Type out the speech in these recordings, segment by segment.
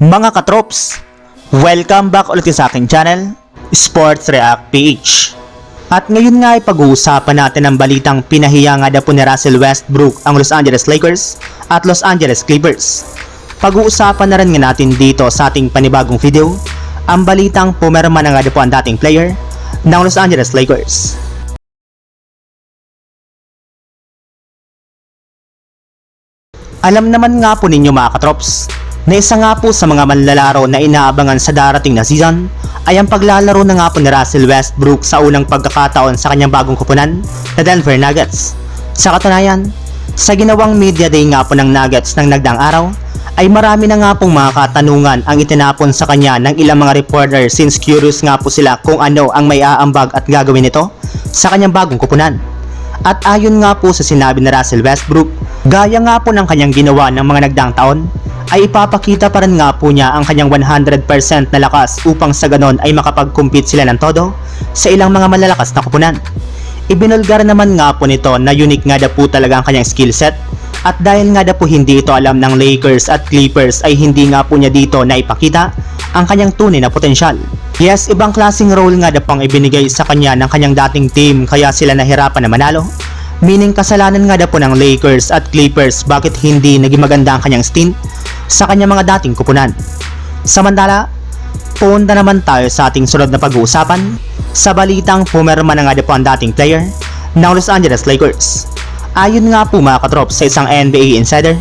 Mga katrops, welcome back ulit sa aking channel, Sports React PH. At ngayon nga ay pag-uusapan natin ang balitang pinahiya nga daw po ni Russell Westbrook ang Los Angeles Lakers at Los Angeles Clippers. Pag-uusapan na rin nga natin dito sa ating panibagong video, ang balitang pumerma na nga po ang dating player ng Los Angeles Lakers. Alam naman nga po ninyo mga katrops, na isa nga po sa mga manlalaro na inaabangan sa darating na season ay ang paglalaro na nga po ni Russell Westbrook sa unang pagkakataon sa kanyang bagong kupunan na Denver Nuggets. Sa katunayan, sa ginawang media day nga po ng Nuggets ng nagdaang araw, ay marami na nga pong mga katanungan ang itinapon sa kanya ng ilang mga reporter since curious nga po sila kung ano ang may aambag at gagawin nito sa kanyang bagong kupunan. At ayon nga po sa sinabi ni Russell Westbrook, gaya nga po ng kanyang ginawa ng mga nagdaang taon, ay ipapakita pa rin nga po niya ang kanyang 100% na lakas upang sa ganon ay makapag-compete sila ng todo sa ilang mga malalakas na kupunan. Ibinulgar naman nga po nito na unique nga daw po talaga ang kanyang skill set at dahil nga daw po hindi ito alam ng Lakers at Clippers ay hindi nga po niya dito na ipakita ang kanyang tunay na potensyal. Yes, ibang klaseng role nga daw pang ibinigay sa kanya ng kanyang dating team kaya sila nahirapan na manalo. Meaning kasalanan nga daw po ng Lakers at Clippers bakit hindi naging maganda ang kanyang stint sa kanyang mga dating kupunan. Samantala, punta naman tayo sa ating sunod na pag-uusapan sa balitang pumerma na nga daw po ang dating player ng Los Angeles Lakers. Ayon nga po mga katrop sa isang NBA insider,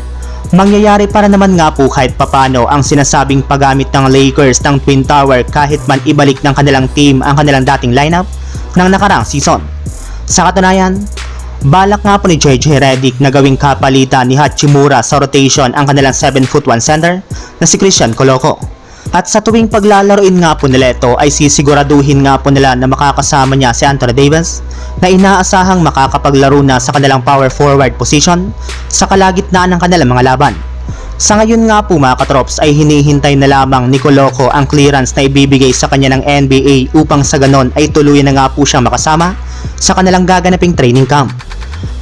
mangyayari para naman nga po kahit papano ang sinasabing paggamit ng Lakers ng Twin Tower kahit man ibalik ng kanilang team ang kanilang dating lineup ng nakarang season. Sa katunayan, balak nga po ni JJ Redick na gawing kapalitan ni Hachimura sa rotation ang kanilang 7 foot 1 center na si Christian Coloco. At sa tuwing paglalaroin nga po nila ito ay sisiguraduhin nga po nila na makakasama niya si Anthony Davis na inaasahang makakapaglaro na sa kanilang power forward position sa kalagitnaan ng kanilang mga laban. Sa ngayon nga po mga katrops ay hinihintay na lamang ni Coloco ang clearance na ibibigay sa kanya ng NBA upang sa ganon ay tuluyan na nga po siyang makasama sa kanilang gaganaping training camp.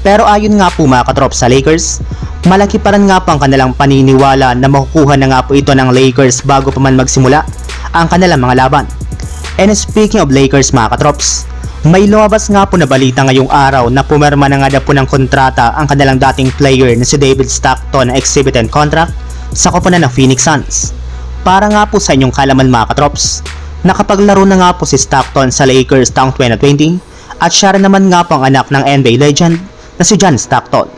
Pero ayon nga po mga katrops sa Lakers, malaki pa rin nga po ang kanilang paniniwala na makukuha na nga po ito ng Lakers bago pa man magsimula ang kanilang mga laban. And speaking of Lakers mga katrops, may lumabas nga po na balita ngayong araw na pumerma na nga po ng kontrata ang kanilang dating player na si David Stockton na exhibited contract sa koponan ng Phoenix Suns. Para nga po sa inyong kalaman mga katrops, nakapaglaro na nga po si Stockton sa Lakers taong 2020 at siya rin naman nga po ang anak ng NBA legend na si John Stockton.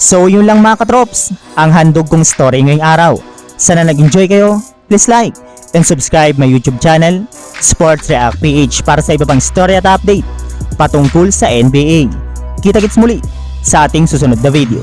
So yun lang mga katrops, ang handog kong story ngayong araw. Sana nag-enjoy kayo, please like and subscribe my YouTube channel, Sports React PH para sa iba pang story at update patungkol sa NBA. Kita-kits muli sa ating susunod na video.